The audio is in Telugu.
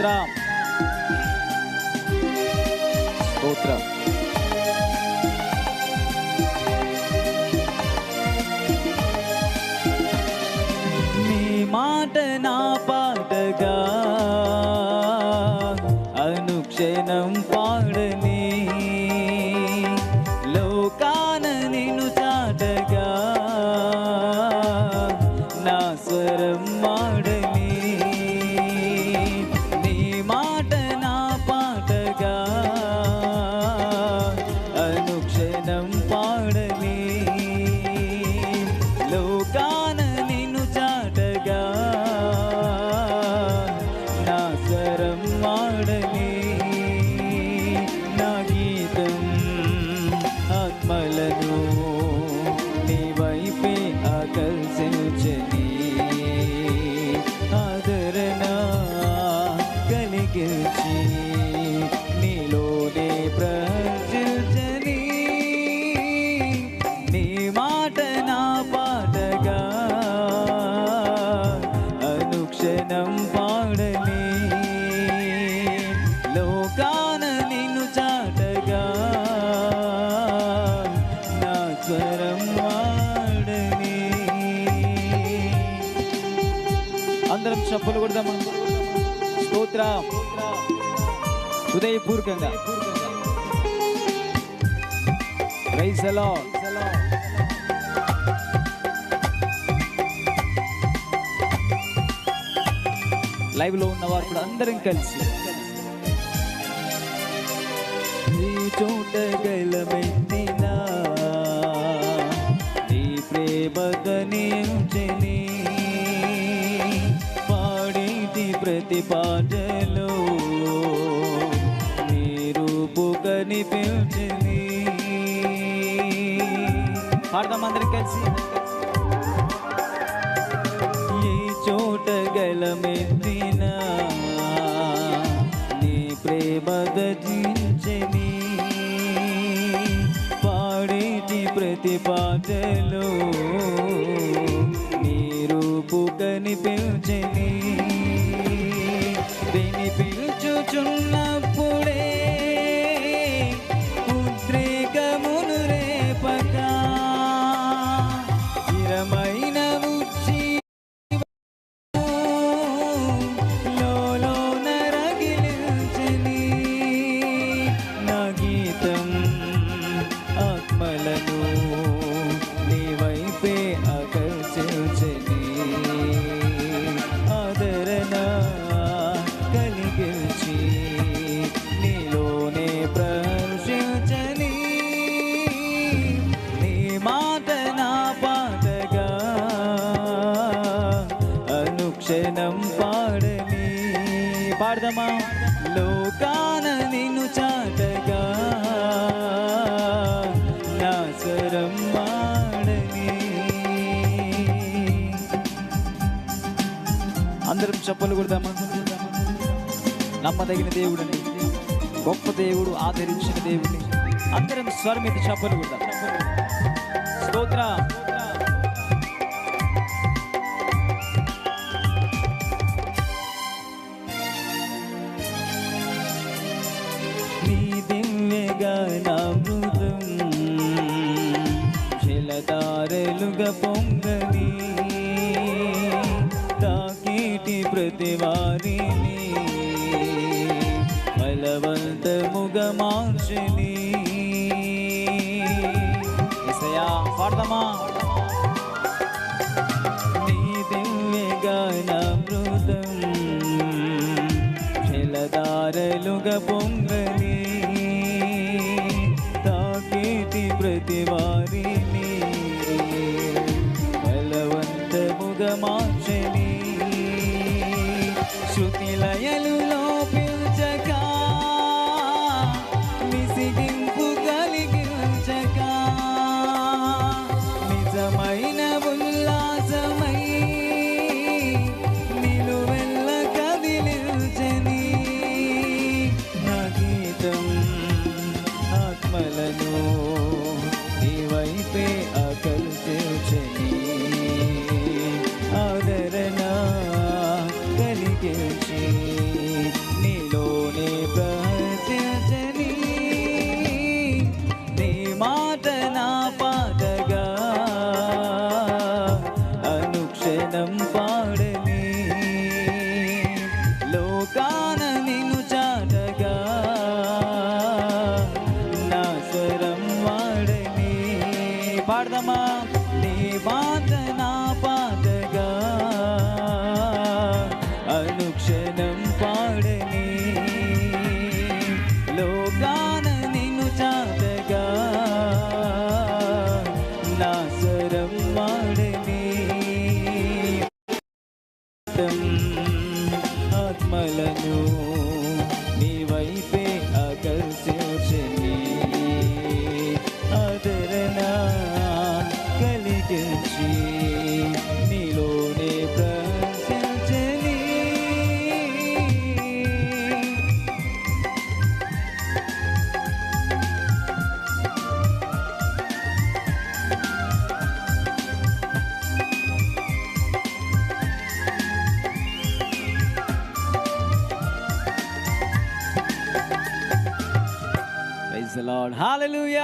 స్తోత్రం मुझे చప్పులు కొడదాం స్తోత్ర. హృదయపూర్వకంగా. Praise the Lord. లైవ్లో ఉన్న వారు కూడా అందరం కలిసి. ఈ చోట గలమెత్తినా నీ ప్రేమదని ఉంచని ప్రతి పాటలో మీరు కని పిలిచని పాడదాం అందరం కలిసి. ఈ చోట గలమెత్తిన నీ ప్రేమ గజించని పాడేటి ప్రతి పాటలో నీ రూపు కనిపించని. ఆదరణ కలిగించి నీలోనే ప్రహర్షించని నీ మాట నా పాటగా అనుక్షణం పాడని పాడదమా? చప్పలు కొడదామా నమ్మదగిన దేవుడిని గొప్ప దేవుడు ఆదరించిన దేవుడిని అందరం స్వరం ఎత్తి చెప్పలు కొడదాం స్తోత్ర. మార్చని పాడదామా? నీ దివ్యగానమృతం జలధారలుగా పొంగని తాకేటి ప్రతివారీ പാടുന്നമ്മ ദേവാദന പാതക അനുക്ഷണം പാടനേ ലോകാന നിന്നു ചാതക നാസരം പാടനേ ആത്മലനോ Lord. Hallelujah.